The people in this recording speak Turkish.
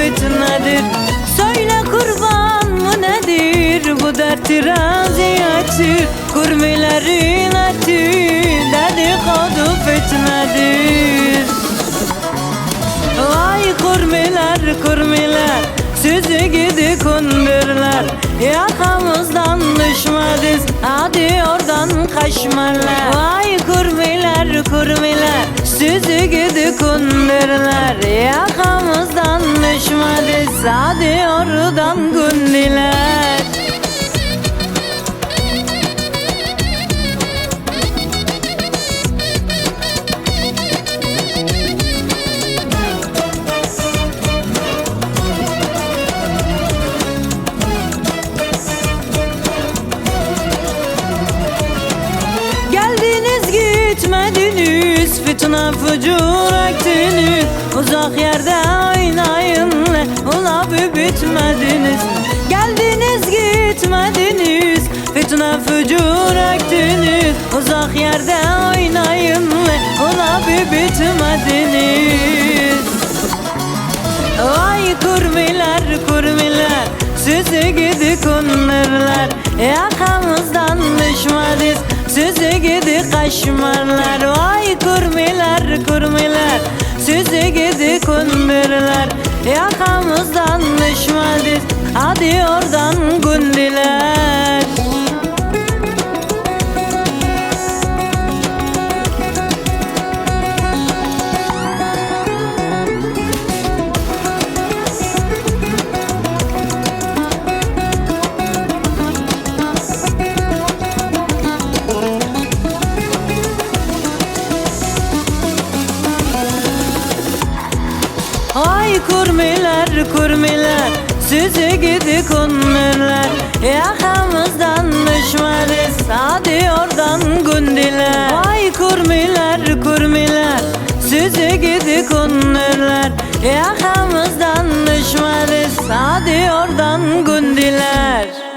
fitnedir Söyle kurban mı nedir? Bu dert raziyettir Kurmilerin eti dedikodu fitnedir Vay kurmiler kurmiler Sizi gidi kundurlar Yakamızdan düşmediz Hadi oradan kaçmalar gidi kundurlar Yakamızdan düşmediz Hadi oradan Fitne fucur ettiniz Uzak yerde oynayın Ula bitmediniz. Geldiniz gitmediniz Fitne fucur ettiniz Uzak yerde oynayın Ula bitmediniz. Vay kurmiler kurmiler Sizi gidi kundurlar Yakamızdan düşmediz Sizi gidi kaşmarlar. Vay Yakamızdan düşmediz Hadi oradan gundiler kurmiler kurmiler Sizi gidi kunmirler Yakamızdan düşmeriz Hadi oradan gundiler. Ay kurmiler kurmiler Sizi gidi kunmirler Yakamızdan düşmeriz Hadi oradan gundiler